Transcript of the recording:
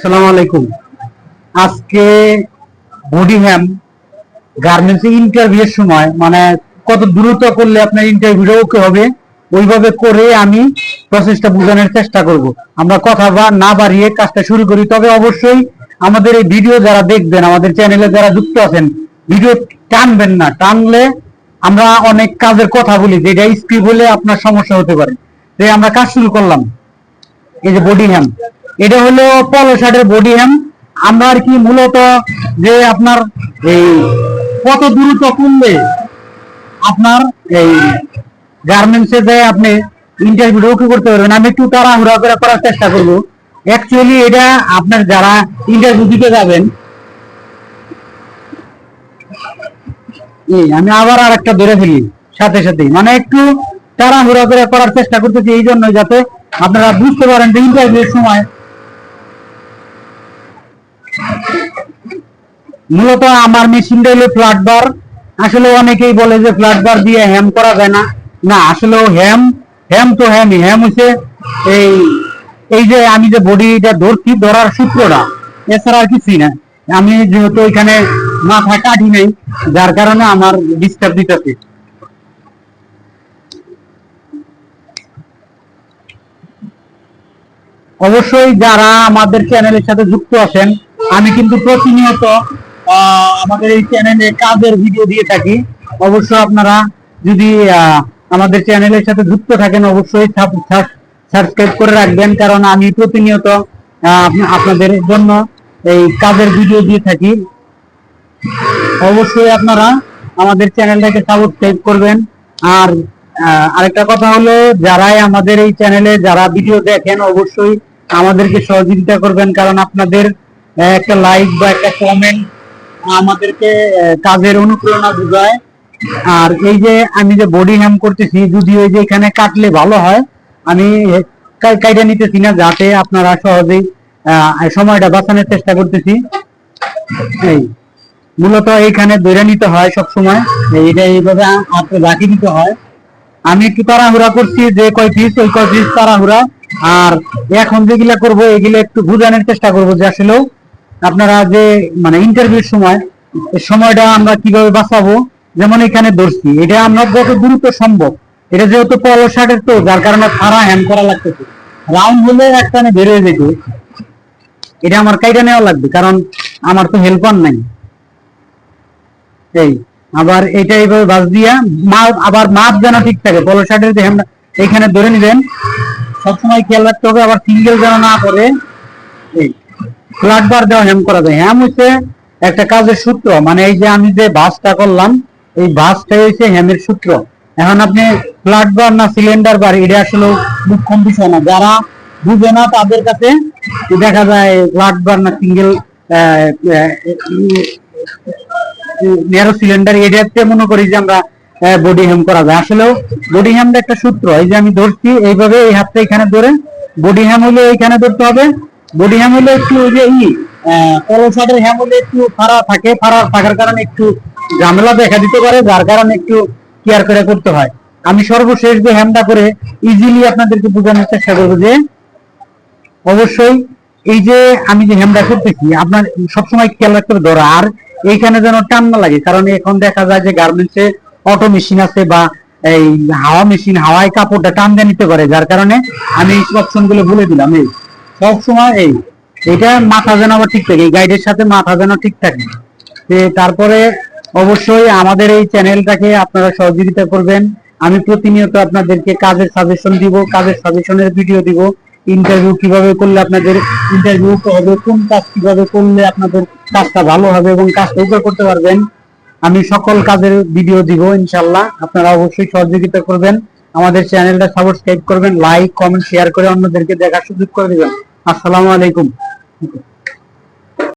আসসালামু আলাইকুম। আজকে বডি হ্যাম গার্মেন্টস ইন্টারভিউ সময় মানে কত দ্রুত করলে আপনার ইন্টারভিউটা ওকে হবে, ওইভাবে করে আমি প্রসেসটা বোঝানোর চেষ্টা করব। আমরা কথা বা না বাড়িয়ে কাজটা শুরু করি, তবে অবশ্যই আমাদের এই ভিডিও যারা দেখবেন, আমাদের চ্যানেলে যারা যুক্ত আছেন ভিডিও টানবেন না। টানলে আমরা অনেক কাজের কথা বলি, যেটা স্কিপ হলে আপনার সমস্যা হতে পারে। তাই আমরা কাজ শুরু করলাম। এই যে বডি হ্যাম। এটা হলো পলো শার্টের বডি হ্যাম আমরা আর কি মূলত যে আপনার এই কত দ্রুত করলে আপনার এই গার্মেন্টসে যে আপনি ইন্টারভিউ কি করতে পারবেন, আমি একটু তাড়াহুড়া করে করার চেষ্টা করব। অ্যাকচুয়ালি এটা আপনার যারা ইন্টারভিউ দিতে যাবেন আমি আবার আর একটা ধরে ফেলি সাথে সাথে মানে একটু তাড়াহুড়া করে করার চেষ্টা করতেছি, এই জন্য যাতে আপনারা বুঝতে পারেন যে ইন্টারভিউর সময় মূলত আমার মেশিনটা হলো ফ্ল্যাট বার আসলে অনেকেই বলে যে ফ্ল্যাট বার দিয়ে হ্যাম করা যায় না। না, আসলে হ্যাম হ্যাম তো হ্যামই হ্যাম হচ্ছে এই এই যে আমি যে বডিটা ধরছি, ধরার সূত্রটা, এছাড়া আর কিছুই না। আমি যেহেতু এখানে মাথা কাটি নেই, যার কারণে আমার ডিস্টার্ব দিতেছে। অবশ্যই যারা আমাদের চ্যানেলের সাথে যুক্ত আছেন আমি কিন্তু প্রতিনিয়ত আমাদের এই চ্যানেলে কাজের ভিডিও দিয়ে থাকি। অবশ্যই আপনারা যদি আমাদের চ্যানেলের সাথে যুক্ত থাকেন, অবশ্যই সাবস্ক্রাইব করে রাখবেন, কারণ আমি প্রতিনিয়ত আপনাদের জন্য এই কাজের ভিডিও দিয়ে থাকি। অবশ্যই আপনারা আমাদের চ্যানেলটাকে সাবস্ক্রাইব করবেন। আর আরেকটা কথা হলো, যারাই আমাদের এই চ্যানেলে যারা ভিডিও দেখেন, অবশ্যই আমাদেরকে সহযোগিতা করবেন, কারণ আপনাদের একটা লাইক বা একটা কমেন্ট আমাদেরকে কাজের অনুপ্রেরণা যোগায়। আর এই যে আমি যে বডি হ্যাম করতেছি, যদি ওই যে এখানে কাটলে ভালো হয়, আমি কাইটা নিতেছি না, যাতে আপনারা সহজেই সময়টা বাঁচানোর চেষ্টা করতেছি। এই, মূলত এইখানে ধরে নিতে হয় সব সময় এইটা এইভাবে হাতে রাখি দিতে হয়। আমি একটু তাড়াহুড়া করছি যে কয় পিস ওই কয় পিস তাড়াহুড়া। আর এখন যেগুলা করব, এগুলো একটু বোঝানোর চেষ্টা করব যে আসলে আপনারা যে মানে ইন্টারভিউর সময় সময়টা আমরা কীভাবে বাঁচাবো, যেমন এখানে ধরছি, এটা আমরা যত দ্রুত সম্ভব। এটা যেহেতু পলো শার্টের তো, যার কারণে সারা হ্যান্ড করা লাগতেছে। রাউন্ড হলে একটানে বেরোয় যেত। এটা আমার কাইটা নেওয়া লাগবে, কারণ আমার তো হেল্পার নাই। এই, আবার এটা এইভাবে বাস দিয়া মাপ আবার মাপ যেন ঠিক থাকে পলো শার্টের যে হেমটা এইখানে ধরে নিবেন, সবসময় খেয়াল রাখতে হবে, আবার সিঙ্গেল যেন না করে এই ফ্ল্যাট বার দেওয়া হ্যাম করা যায়। হ্যাম হচ্ছে একটা কাজের সূত্র। মানে এই যে আমি যে বাসটা করলাম, এই বাসটাই হচ্ছে হ্যামের সূত্র। এখন আপনি ফ্ল্যাট বার না সিলিন্ডার বার এটা আসলে মুখ্য বিষয় না। যারা বুঝে না, তাদের কাছে দেখা যায় ফ্ল্যাট বার না সিঙ্গেল ন্যারো সিলিন্ডার এটাতে মনে করি যে আমরা বডি হ্যাম করা যায়। আসলেও বডি হ্যামটা একটা সূত্র। এই যে আমি ধরছি, এইভাবে এই হাতটা এখানে ধরে বডি হ্যাম হলে এইখানে ধরতে হবে বডি হ্যাম হলে একটু যে ই হলে একটু ফাড়া থাকে, ফাড়া থাকার কারণে একটু ঝামেলা দেখা দিতে পারে, যার কারণে একটু কেয়ার করে করতে হয়। আমি সর্বশেষ যে হ্যামটা করে ইজিলি আপনাদেরকে বোঝানোর চেষ্টা করব যে, অবশ্যই এই যে আমি যে হ্যামটা করতেছি, আপনার সবসময় খেয়াল রাখতে হবে ধরা, আর এইখানে যেন টান না লাগে, কারণ এখন দেখা যায় যে গার্মেন্টসে অটো মেশিন আছে বা এই হাওয়া মেশিন হাওয়ায় কাপড়টা টান দিয়ে নিতে পারে, যার কারণে আমি এই অপশনগুলো বলে দিলাম, এই। সব সময় এই, এটা মাথা যেন আবার ঠিক থাকে, এই গাইডের সাথে মাথা যেন ঠিক থাকে। তারপরে অবশ্যই আমাদের এই চ্যানেলটাকে আপনারা সহযোগিতা করবেন। আমি প্রতিনিয়ত আপনাদেরকে কাজের সাজেশন দিব, কাজের সাজেশনের ভিডিও দিব ইন্টারভিউ কীভাবে করলে আপনাদের ইন্টারভিউ হবে, কোন কাজ কীভাবে করলে আপনাদের কাজটা ভালো হবে এবং কাজটা উপর করতে পারবেন, আমি সকল কাজের ভিডিও দিব ইনশাল্লাহ আপনারা অবশ্যই সহযোগিতা করবেন। আমাদের চ্যানেলটা সাবস্ক্রাইব করবেন লাইক কমেন্ট শেয়ার করে অন্যদেরকে দেখার সুযোগ করে দিবেন। আসসালামু আলাইকুম।